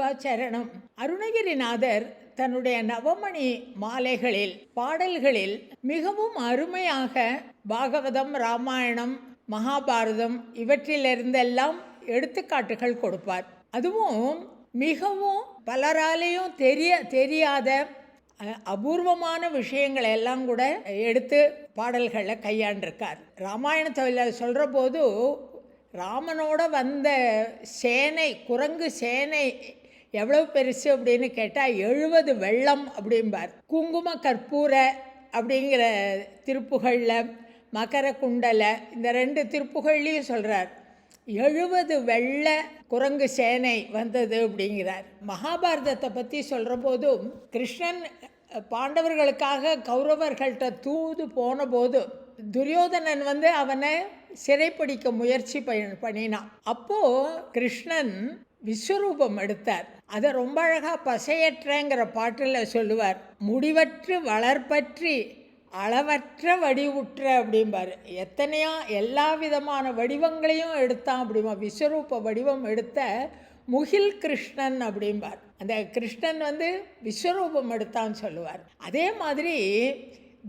சரணம் அருணகிரிநாதர் தன்னுடைய நவமணி மாலைகளில் பாடல்களில் மிகவும் அருமையாக பாகவதம் ராமாயணம் மகாபாரதம் இவற்றிலிருந்தெல்லாம் எடுத்துக்காட்டுகள் கொடுப்பார். அதுவும் மிகவும் பலராலேயும் தெரிய தெரியாத அபூர்வமான விஷயங்களை எல்லாம் கூட எடுத்து பாடல்களில் கையாண்டிருக்கார். ராமாயணத்தில் சொல்கிற போது ராமனோட வந்த சேனை குரங்கு சேனை எவ்வளவு பெருசு அப்படின்னு கேட்டால் எழுபது வெள்ளம் அப்படிம்பார். குங்கும கற்பூர அப்படிங்கிற திருப்புகளில் மகர குண்டலை இந்த ரெண்டு திருப்புகள்லையும் சொல்கிறார் எழுபது வெள்ள குரங்கு சேனை வந்தது அப்படிங்கிறார். மகாபாரதத்தை பற்றி சொல்கிற போதும் கிருஷ்ணன் பாண்டவர்களுக்காக கௌரவர்கள்ட்ட தூது போன போது துரியோதனன் வந்து அவனை சிறைப்பிடிக்க முயற்சி பண்ணினான். அப்போ கிருஷ்ணன் விஸ்வரூபம் எடுத்தார். அதை ரொம்ப அழகாக பசையற்றங்கிற பாட்டில் சொல்லுவார். முடிவற்று வளர்பற்றி அளவற்ற வடிவுற்ற அப்படிம்பார். எத்தனையோ எல்லா விதமான வடிவங்களையும் எடுத்தான் அப்படிமா. விஸ்வரூப வடிவம் எடுத்த முகில் கிருஷ்ணன் அப்படிம்பார். அந்த கிருஷ்ணன் வந்து விஸ்வரூபம் எடுத்தான்னு சொல்லுவார். அதே மாதிரி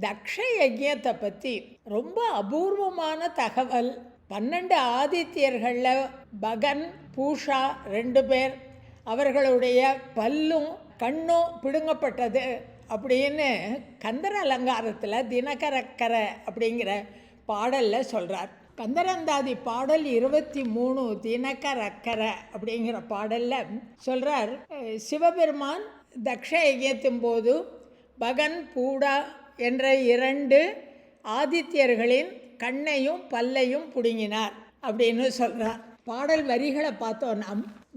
தக்ஷ யஜ்யத்தை பற்றி ரொம்ப அபூர்வமான தகவல் பன்னெண்டு ஆதித்யர்களில் பகன் பூஷா ரெண்டு பேர். அவர்களுடைய பல்லும் கண்ணும் பிடுங்கப்பட்டது அப்படின்னு கந்தர அலங்காரத்தில் தினகரக்கரை அப்படிங்கிற பாடலில் சொல்கிறார் கந்தரந்தாதி பாடல் இருபத்தி மூணு தினகரக்கரை அப்படிங்கிற பாடலில் சொல்கிறார் சிவபெருமான் தக்ஷ யஜ்யத்தின் போது பகன் பூடா என்ற இரண்டு ஆதித்யர்களின் கண்ணையும் பல்லையும் பிடுங்கினார் அப்படின்னு சொல்கிறார் பாடல் வரிகளை பார்த்தோன்னா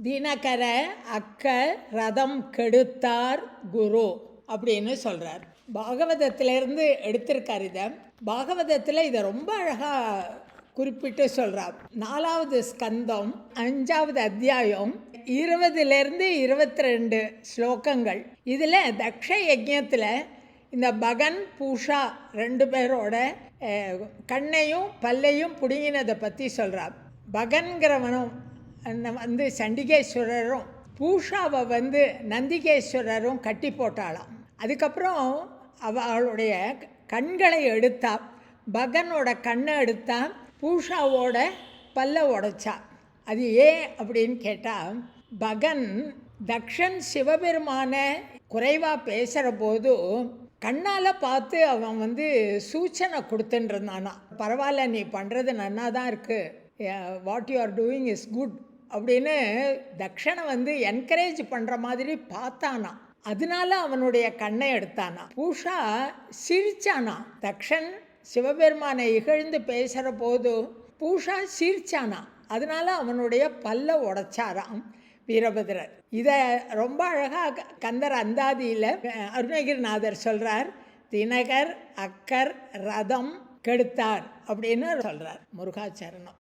தினகர அக்க ரதம் கெடுத்தார் குரு அப்படின்னு சொல்கிறார் பாகவதத்திலேருந்து எடுத்திருக்கார் இதை. பாகவதத்தில் இதை ரொம்ப அழகாக குறிப்பிட்டு சொல்கிறார் நாலாவது ஸ்கந்தம் அஞ்சாவது அத்தியாயம் இருபதுலேருந்து இருபத்தி ரெண்டு ஸ்லோகங்கள். இதில் தக்ஷ யஜ்யத்தில் இந்த பகன் பூஷா ரெண்டு பேரோட கண்ணையும் பல்லையும் பிடுங்கினதை பற்றி சொல்கிறார் பகன்கிறவனும் அந்த வந்து சண்டிகேஸ்வரரும் பூஷாவை வந்து நந்திகேஸ்வரரும் கட்டி போட்டாளாம். அதுக்கப்புறம் அவளுடைய கண்களை எடுத்தா பகனோட கண்ணை எடுத்தா பூஷாவோட பல்ல உடைச்சா. அது ஏன் அப்படின்னு கேட்டால் பகன் தக்ஷன் சிவபெருமான குறைவாக பேசுகிற போது கண்ணால் பார்த்து அவன் வந்து சூச்சனை கொடுத்துட்டுருந்தானா. பரவாயில்ல நீ பண்ணுறது நன்னா தான் இருக்குது what you are doing is good அப்படின்னு தக்ஷனை வந்து என்கரேஜ் பண்ணுற மாதிரி பார்த்தானா. அதனால அவனுடைய கண்ணை எடுத்தானா. பூஷா சிரிச்சானா. தக்ஷன் சிவபெருமானை இகழ்ந்து பேசுகிற போது பூஷா சிரிச்சானா. அதனால அவனுடைய பல்ல உடைச்சாராம். வீரபத்ரர். இதை ரொம்ப அழகாக கந்தர் அந்தாதியில் அருணகிரிநாதர் சொல்கிறார் தினகர் அக்கர் ரதம் கெடுத்தார் அப்படின்னு சொல்கிறார் முருகாச்சரணம்.